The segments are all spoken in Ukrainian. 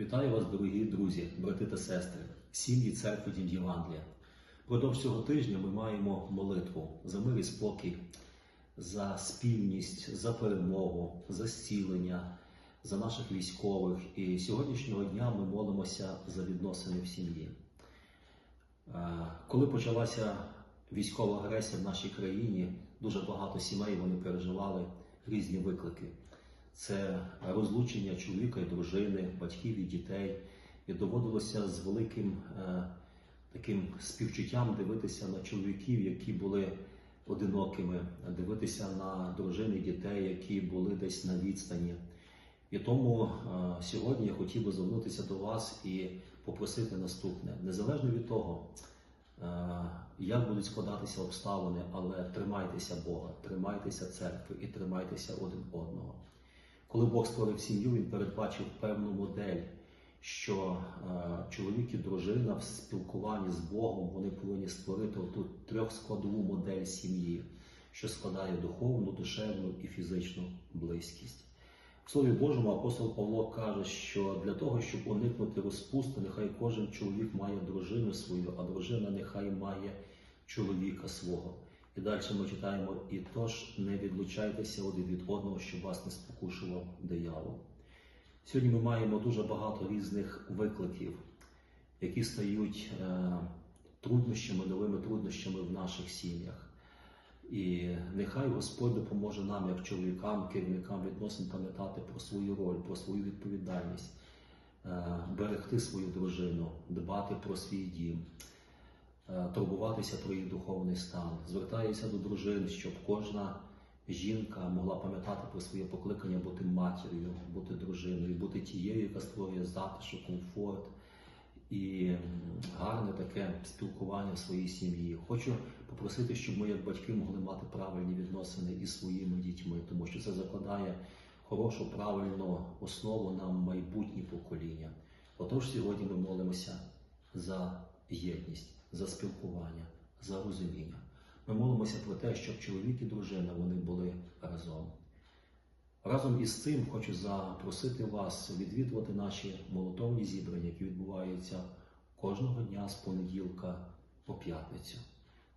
Вітаю вас, дорогі друзі, брати та сестри, сім'ї церкви Дім Євангелія. Продовж цього тижня ми маємо молитву за мир і спокій, за спільність, за перемогу, за зцілення, за наших військових. І сьогоднішнього дня ми молимося за відносини в сім'ї. Е, Коли почалася військова агресія в нашій країні, дуже багато сімей вони переживали різні виклики. Це розлучення чоловіка і дружини, батьків і дітей. І доводилося з великим е, таким співчуттям дивитися на чоловіків, які були одинокими, дивитися на дружини і дітей, які були десь на відстані. І тому е, сьогодні я хотів би звернутися до вас і попросити наступне: незалежно від того, е, як будуть складатися обставини, але тримайтеся Бога, тримайтеся церкви і тримайтеся один одного. Коли Бог створив сім'ю, він передбачив певну модель, що е, чоловік і дружина в спілкуванні з Богом вони повинні створити ту трьохскладову модель сім'ї, що складає духовну, душевну і фізичну близькість. В Слові Божому апостол Павло каже, що для того, щоб уникнути розпусти, нехай кожен чоловік має дружину свою, а дружина нехай має чоловіка свого. І далі ми читаємо, і тож не відлучайтеся один від одного, щоб вас не спокушував диявол. Сьогодні ми маємо дуже багато різних викликів, які стають е, труднощами, новими труднощами в наших сім'ях. І нехай Господь допоможе нам, як чоловікам, керівникам відносин, пам'ятати про свою роль, про свою відповідальність, е, берегти свою дружину, дбати про свій дім, турбуватися про її духовний стан. Звертаюся до дружин, щоб кожна жінка могла пам'ятати про своє покликання бути матір'ю, бути дружиною, бути тією, яка створює затишок, комфорт і гарне таке спілкування в своїй сім'ї. Хочу попросити, щоб ми, як батьки, могли мати правильні відносини із своїми дітьми, тому що це закладає хорошу, правильну основу на майбутні покоління. Отож, сьогодні ми молимося за єдність, за спілкування, за розуміння. Ми молимося про те, щоб чоловік і дружина вони були разом. Разом із цим хочу запросити вас відвідувати наші молотовні зібрання, які відбуваються кожного дня з понеділка по п'ятницю.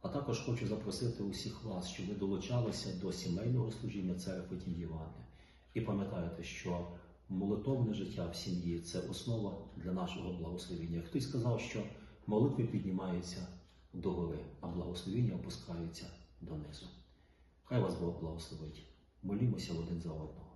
А також хочу запросити усіх вас, щоб ви долучалися до сімейного служіння церкви Євангелія. І пам'ятайте, що молитовне життя в сім'ї це основа для нашого благословення. Хтось сказав, що молитви піднімаються до голи, а благословіння опускаються донизу. Хай вас Бог благословить. Молімося один за одного.